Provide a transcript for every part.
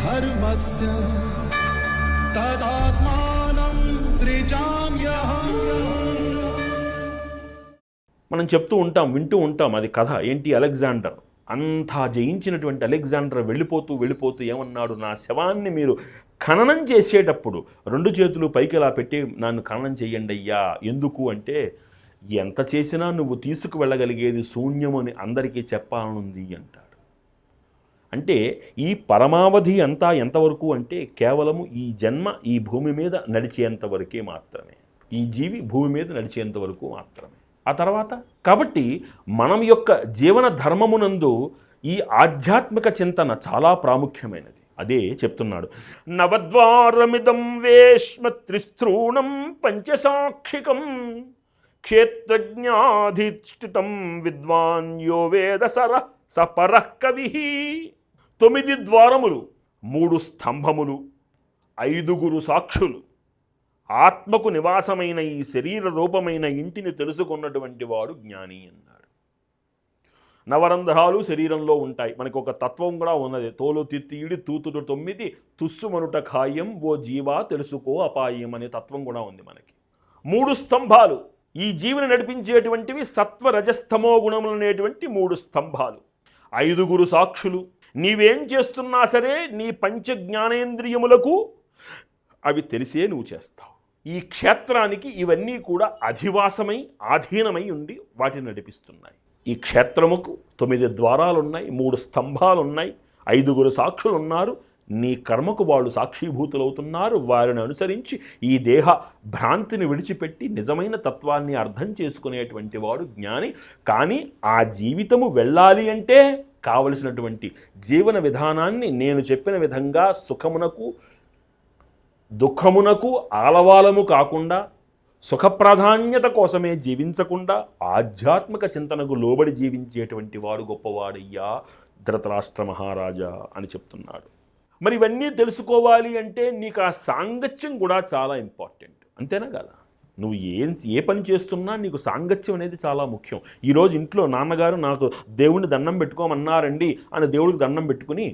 धर्मस्य तदात्मानं सृजाम्यहम् మనం చెప్తూ ఉంటాం వింటూ ఉంటాం అది కథ ఏంటి అలెగ్జాండర్ అంతా జయించినటువంటి అలెగ్జాండర్ వెళ్ళిపోతూ వెళ్ళిపోతూ ఏమన్నాడు నా శవాన్ని మీరు ఖననం చేసేటప్పుడు రెండు చేతులు పైకి ఇలా పెట్టి నన్ను ఖననం చెయ్యండి అయ్యా ఎందుకు అంటే ఎంత చేసినా నువ్వు తీసుకు వెళ్ళగలిగేది శూన్యం అని అందరికీ చెప్పాలనుంది అంటాడు అంటే ఈ పరమావధి అంతా ఎంతవరకు అంటే కేవలము ఈ జన్మ ఈ భూమి మీద నడిచేంత వరకే మాత్రమే. ఈ జీవి భూమి మీద నడిచేంత వరకు మాత్రమే. ఆ తర్వాత కాబట్టి మనం యొక్క జీవన ధర్మమునందు ఈ ఆధ్యాత్మిక చింతన చాలా ప్రాముఖ్యమైనది. అదే చెప్తున్నాడు. నవద్వారమిదం వేష్మ త్రిస్త్రూణం పంచసాక్షికం క్షేత్రజ్ఞాధిష్ఠితం విద్వాన్ యో వేద సర సపర కవి తొమ్మిది ద్వారములు మూడు స్తంభములు ఐదుగురు సాక్షులు. ఆత్మకు నివాసమైన ఈ శరీర రూపమైన ఇంటిని తెలుసుకున్నటువంటి వాడు జ్ఞాని అన్నాడు. నవరంధ్రాలు శరీరంలో ఉంటాయి. మనకు ఒక తత్వం కూడా ఉన్నది. తోలు తిత్తియుడి తూతుడు తొమ్మిది తుస్సుమనుట ఖాయం ఓ జీవా తెలుసుకో అపాయం అనే తత్వం కూడా ఉంది మనకి. మూడు స్తంభాలు. ఈ జీవిని నడిపించేటువంటివి సత్వరజస్తమో గుణములు అనేటువంటి మూడు స్తంభాలు. ఐదుగురు సాక్షులు. నీవేం చేస్తున్నా సరే నీ పంచ జ్ఞానేంద్రియములకు అవి తెలిసే నువ్వు చేస్తావు. ఈ క్షేత్రానికి ఇవన్నీ కూడా అధివాసమై ఆధీనమై ఉండి వాటిని నడిపిస్తున్నాయి. ఈ క్షేత్రముకు తొమ్మిది ద్వారాలు ఉన్నాయి మూడు స్తంభాలున్నాయి ఐదుగురు సాక్షులు ఉన్నారు నీ కర్మకు వాళ్ళు సాక్షీభూతులవుతున్నారు. వారిని అనుసరించి ఈ దేహ భ్రాంతిని విడిచిపెట్టి నిజమైన తత్వాన్ని అర్థం చేసుకునేటువంటి వాడు జ్ఞాని. కానీ ఆ జీవితము వెళ్ళాలి అంటే కావలసినటువంటి జీవన విధానాన్ని నేను చెప్పిన విధంగా సుఖమునకు దుఃఖమునకు ఆలవాలము కాకుండా సుఖప్రాధాన్యత కోసమే జీవించకుండా ఆధ్యాత్మిక చింతనకు లోబడి జీవించేటువంటి వాడు గొప్పవాడయ్యా ధృతరాష్ట్ర మహారాజా అని చెప్తున్నాడు. మరి ఇవన్నీ తెలుసుకోవాలి అంటే నీకు ఆ సాంగత్యం కూడా చాలా ఇంపార్టెంట్. అంతేనా కదా? నువ్వు ఏం ఏ పని చేస్తున్నా నీకు సాంగత్యం అనేది చాలా ముఖ్యం. ఈరోజు ఇంట్లో నాన్నగారు నాకు దేవుడిని దండం పెట్టుకోమన్నారండి అని దేవుడికి దండం పెట్టుకుని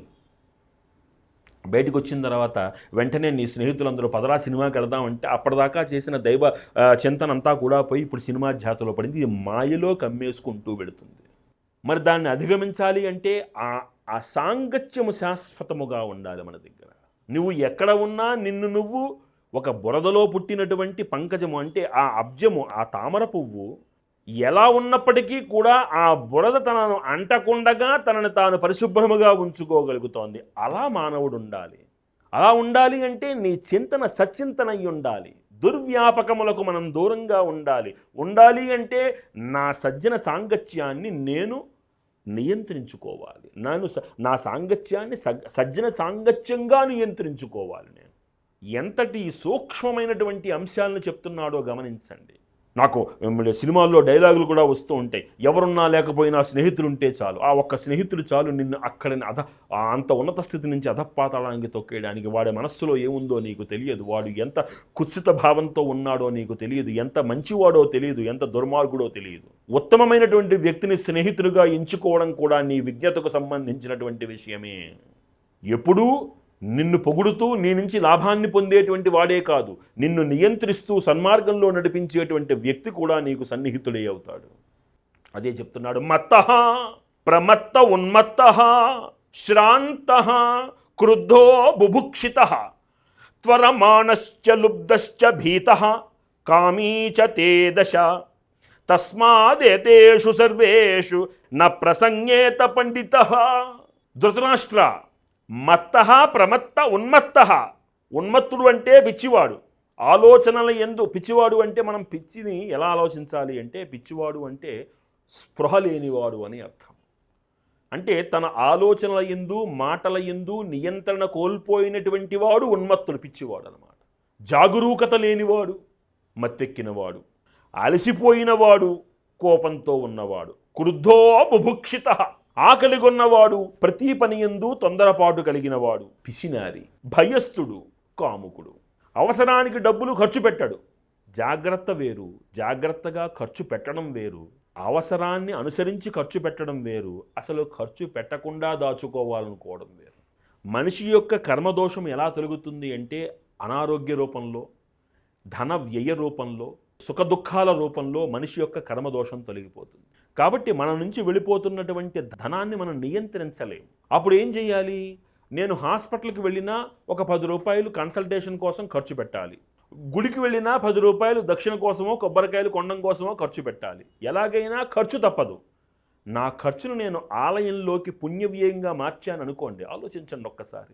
బయటకు వచ్చిన తర్వాత వెంటనే నీ స్నేహితులందరూ పదరా సినిమాకి వెళదామంటే అప్పటిదాకా చేసిన దైవ చింతనంతా చింతన అంతా కూడా పోయి ఇప్పుడు సినిమా జాతలో పడింది. ఇది మాయలో కమ్మేసుకుంటూ వెళుతుంది. మరి దాన్ని అధిగమించాలి అంటే ఆ ఆ సాంగత్యము శాశ్వతముగా ఉండాలి మన దగ్గర. నువ్వు ఎక్కడ ఉన్నా నిన్ను నువ్వు ఒక బురదలో పుట్టినటువంటి పంకజము అంటే ఆ అబ్జము ఆ తామర పువ్వు ఎలా ఉన్నప్పటికీ కూడా ఆ బురద తనను అంటకుండగా తనను తాను పరిశుభ్రముగా ఉంచుకోగలుగుతోంది. అలా మానవుడు ఉండాలి. అలా ఉండాలి అంటే నీ చింతన సచ్చింతన ఉండాలి. దుర్వ్యాపకములకు మనం దూరంగా ఉండాలి. ఉండాలి అంటే నా సజ్జన సాంగత్యాన్ని నేను నియంత్రించుకోవాలి. నేను స- నా సాంగత్యాన్ని సజ్జన సాంగత్యంగా నియంత్రించుకోవాలి నేను. ఎంతటి సూక్ష్మమైనటువంటి అంశాలను చెప్తున్నాడో గమనించండి. నాకు సినిమాల్లో డైలాగులు కూడా వస్తూ ఉంటాయి. ఎవరున్నా లేకపోయినా స్నేహితులు ఉంటే చాలు. ఆ ఒక్క స్నేహితుడు చాలు నిన్ను అక్కడిని అధ ఆ అంత ఉన్నత స్థితి నుంచి అధపాతాళానికి తొక్కేయడానికి వాడి మనస్సులో ఏముందో నీకు తెలియదు. వాడు ఎంత కుత్సిత భావంతో ఉన్నాడో నీకు తెలియదు. ఎంత మంచివాడో తెలియదు. ఎంత దుర్మార్గుడో తెలియదు. ఉత్తమమైనటువంటి వ్యక్తిని స్నేహితుడిగా ఎంచుకోవడం కూడా నీ విజ్ఞతకు సంబంధించినటువంటి విషయమే. ఎప్పుడూ నిన్ను పొగుడుతూ నీ నుంచి లాభాన్ని పొందేటువంటి వాడే కాదు. నిన్ను నియంత్రిస్తూ సన్మార్గంలో నడిపించేటువంటి వ్యక్తి కూడా నీకు సన్నిహితుడే అవుతాడు. అదే చెప్తున్నాడు. మత్త ప్రమత్త ఉన్మత్త శ్రాంత క్రుద్ధో బుభుక్షిత త్వరమాణశ్చ లుబ్ధశ్చ భీత కామీ చ తే దశ తస్మాదేతేషు సర్వేషు న ప్రసంగేత పండిత. ధృతరాష్ట్ర మత్త ప్రమత్త ఉన్మత్త. ఉన్మత్తుడు అంటే పిచ్చివాడు. ఆలోచనల ఎందు పిచ్చివాడు అంటే మనం పిచ్చిని ఎలా ఆలోచించాలి అంటే పిచ్చివాడు అంటే స్పృహ లేనివాడు అని అర్థం. అంటే తన ఆలోచనల ఎందు మాటల ఎందు నియంత్రణ కోల్పోయినటువంటి వాడు ఉన్మత్తుడు పిచ్చివాడు అనమాట జాగరూకత లేనివాడు మత్తెక్కినవాడు అలసిపోయినవాడు కోపంతో ఉన్నవాడు క్రుద్ధో బుభుక్షిత. ఆకలిగొన్నవాడు ప్రతి పనియందు తొందరపాటు కలిగినవాడు. పిసినారి భయస్థుడు కాముకుడు. అవసరానికి డబ్బులు ఖర్చు పెట్టడు. జాగ్రత్త వేరు జాగ్రత్తగా ఖర్చు పెట్టడం వేరు. అవసరాన్ని అనుసరించి ఖర్చు పెట్టడం వేరు. అసలు ఖర్చు పెట్టకుండా దాచుకోవాలనుకోవడం వేరు. మనిషి యొక్క కర్మదోషం ఎలా తొలగుతుంది అంటే అనారోగ్య రూపంలో ధన వ్యయ రూపంలో సుఖ దుఃఖాల రూపంలో మనిషి యొక్క కర్మదోషం తొలగిపోతుంది. కాబట్టి మన నుంచి వెళ్ళిపోతున్నటువంటి ధనాన్ని మనం నియంత్రించలేం. అప్పుడు ఏం చేయాలి? నేను హాస్పిటల్కి వెళ్ళినా ఒక పది రూపాయలు కన్సల్టేషన్ కోసం ఖర్చు పెట్టాలి. గుడికి వెళ్ళినా పది రూపాయలు దక్షిణ కోసమో కొబ్బరికాయలు కొండం కోసమో ఖర్చు పెట్టాలి. ఎలాగైనా ఖర్చు తప్పదు. నా ఖర్చును నేను ఆలయంలోకి పుణ్యవ్యయంగా మార్చాను అనుకోండి ఆలోచించండి ఒక్కసారి.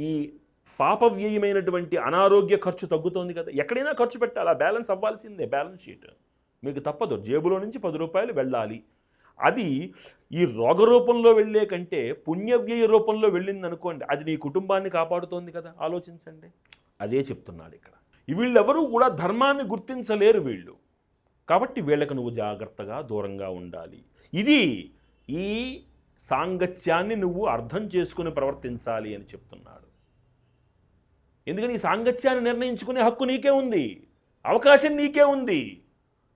ఈ పాప వ్యయమైనటువంటి అనారోగ్య ఖర్చు తగ్గుతోంది కదా ఎక్కడైనా ఖర్చు పెట్టాలి ఆ బ్యాలెన్స్ అవ్వాల్సిందే బ్యాలెన్స్ షీట్. మీకు తప్పదు. జేబులో నుంచి పది రూపాయలు వెళ్ళాలి. అది ఈ రోగ రూపంలో వెళ్ళే కంటే పుణ్యవ్యయ రూపంలో వెళ్ళింది అనుకోండి అది నీ కుటుంబాన్ని కాపాడుతోంది కదా ఆలోచించండి. అదే చెప్తున్నాడు ఇక్కడ. వీళ్ళెవరూ కూడా ధర్మాన్ని గుర్తించలేరు వీళ్ళు. కాబట్టి వీళ్ళకి నువ్వు జాగ్రత్తగా దూరంగా ఉండాలి. ఇది ఈ సాంగత్యాన్ని నువ్వు అర్థం చేసుకుని ప్రవర్తించాలి అని చెప్తున్నాడు. ఎందుకని ఈ సాంగత్యాన్ని నిర్ణయించుకునే హక్కు నీకే ఉంది. అవకాశం నీకే ఉంది.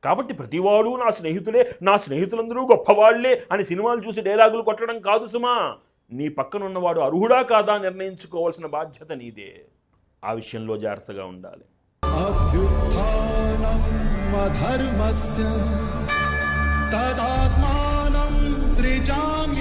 కాబట్టి ప్రతివాడు నా స్నేహితులే నా స్నేహితులందరూ గొప్పవాళ్ళే అని సినిమాలు చూసి డైలాగులు కొట్టడం కాదు సుమా. నీ పక్కనున్నవాడు అర్హుడా కాదా నిర్ణయించుకోవాల్సిన బాధ్యత నీదే. ఆ విషయంలో జాగ్రత్తగా ఉండాలి. అభ్యుత్నం సృజామి